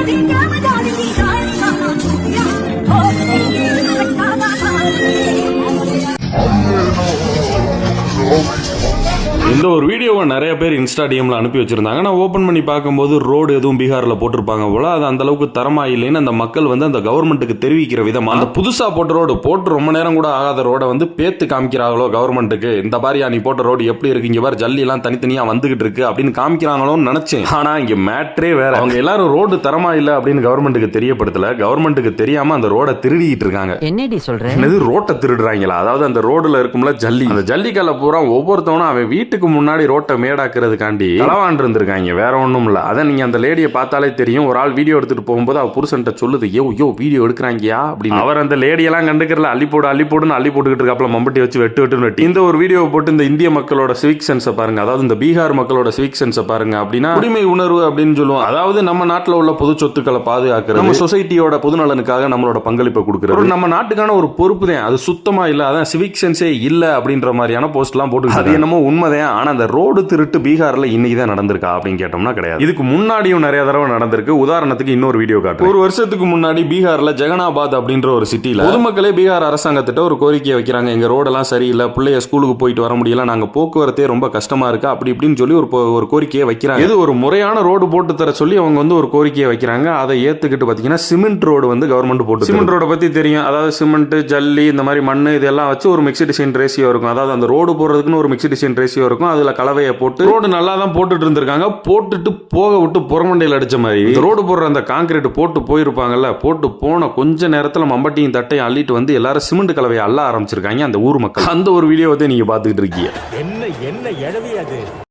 darling, I'm a darling, இந்த ஒரு வீடியோவை நிறைய பேர் இன்ஸ்டா டிஎம்ல அனுப்பி வச்சிருந்தாங்க. நான் ஓப்பன் பண்ணி பார்க்கும்போது ரோடு எதுவும் பீகார்ல போட்டிருப்பாங்க போல. அது அந்த அளவுக்கு தரமா இல்லைன்னு அந்த மக்கள் வந்து அந்த கவர்மெண்ட்டுக்கு தெரிவிக்கிற விதமா அந்த புதுசா போட்ட ரோடு போட்டு ரொம்ப நேரம் கூட ஆகாத ரோட வந்து பேத்து காமிக்கிறாங்களோ கவர்மெண்ட்டுக்கு இந்த பாரியா நீ போட்ட ரோடு எப்படி இருக்கு? இங்க பாரு ஜல்லி எல்லாம் தனித்தனியா வந்துகிட்டு இருக்கு அப்படின்னு காமிக்கிறாங்களோன்னு நினைச்சேன். ஆனா இங்க மேட்ரே வேற. அவங்க எல்லாரும் ரோடு தரமா இல்ல அப்படின்னு கவர்மெண்ட்டுக்கு தெரியப்படுத்தல. கவர்மெண்ட்டுக்கு தெரியாம அந்த ரோட திருடிட்டு இருக்காங்க. என்னடி சொல்ற? என்னது ரோட்டை திருடுறாங்களா? அதாவது அந்த ரோடுல இருக்கும்ல ஜல்லி. அந்த ஜல்லிக்கல்ல பூரா ஒவ்வொருத்தவனும் அவன் வீட்டுக்கு முன்னாடி ரோட்டை மேடாக்குறதுக்காண்டி களவாண்டு இருந்திருக்காங்க. வேற ஒண்ணும் இல்ல. அதான் நீங்க அந்த லேடியை பார்த்தாலே தெரியும். ஒரு ஆள் வீடியோ எடுத்துட்டு போகும்போது அவ புருஷன்ட்ட சொல்லுது யோ யோ வீடியோ எடுக்கிறாங்கயா? அப்படின்னு. அவர் அந்த லேடியெல்லாம் கண்டுக்கறல. அள்ளி போடு அள்ளி போடுன்னு அள்ளி போட்டுக்கிட்டு இருக்காப்ல மம்பட்டி வச்சு வெட்டு வெட்டு வெட்டி. இந்த ஒரு வீடியோ போட்டு இந்த இந்திய மக்களோட சிவிக் சென்ஸை பாருங்க. அதாவது இந்த பீகார் மக்களோட சிவிக் சென்ஸை பாருங்க அப்படின்னா உரிமை உணர்வு அப்படின்னு சொல்லுவோம். அதாவது நம்ம நாட்டுல உள்ள பொது சொத்துக்களை பாதுகாக்கிறது நம்ம சொசைட்டியோட பொதுநலனுக்காக நம்மளோட பங்களிப்பை கொடுக்குறது. ஒரு நம்ம நாட்டுக்கான ஒரு பொறுப்பு தான். அது சுத்தமா இல்ல. அதான் சிவிக் சென்ஸே இல்ல அப்படின்ற மாதிரியான போஸ்ட்லாம் போட்டு அது என்னமோ உண்மைதான் ஆனா அந்த ரோடு திருட்டு பீகார்ல இன்னைக்கு தான் நடந்திருக்கா அப்படின்னு கேட்டோம்னா கிடையாது. இதுக்கு முன்னாடியும் நிறைய தடவை நடந்திருக்கு. உதாரணத்துக்கு இன்னொரு வீடியோ காட்டு ஒரு வருஷத்துக்கு முன்னாடி பீகார்ல ஜெகனாபாத் அப்படின்ற ஒரு சிட்டில பொதுமக்களே பீகார் அரசாங்கத்திட்ட ஒரு கோரிக்கை வைக்கிறாங்க. எங்க ரோடெல்லாம் சரியில்லை பிள்ளைய ஸ்கூலுக்கு போயிட்டு வர முடியல நாங்க போக்குவரத்தே ரொம்ப கஷ்டமா இருக்கு. அப்படி இப்படின்னு சொல்லி ஒரு ஒரு கோரிக்கையை வைக்கிறாங்க. இது ஒரு முறையான ரோடு போட்டு தர சொல்லி அவங்க வந்து ஒரு கோரிக்கையை வைக்கிறாங்க. அதை ஏத்துக்கிட்டு பாத்தீங்கன்னா சிமெண்ட் ரோடு வந்து கவர்மெண்ட் போட்டு சிமெண்ட் ரோட பத்தி தெரியும். அதாவது சிமெண்ட் ஜல்லி இந்த மாதிரி மண் இதெல்லாம் வச்சு ஒரு மிக்ஸ்டு டிசைன் ரேஷியோ இருக்கும். அதாவது அந்த ரோடு போடுறதுக்குன்னு ஒரு மிக்ஸ்டு டிசைன் ரேஷியோ இருக்கும். அதுல கலவையை போட்டு ரோடு நல்லா தான் போட்டுட்டு இருந்திருக்காங்க. போட்டுட்டு போக விட்டு புறமண்டையில் அடிச்ச மாதிரி. இந்த ரோடு போடுற அந்த காங்கிரீட் போட்டு போயிருப்பாங்கல்ல போட்டு போன கொஞ்ச நேரத்துல மம்பட்டியும் தட்டையும் அள்ளிட்டு வந்து எல்லாரும் சிமெண்ட் கலவையை அள்ள ஆரம்பிச்சிருக்காங்க அந்த ஊர் மக்கள். அந்த ஒரு வீடியோவை நீங்க பாத்துக்கிட்டு இருக்கீங்க. என்ன என்ன எழவி அது?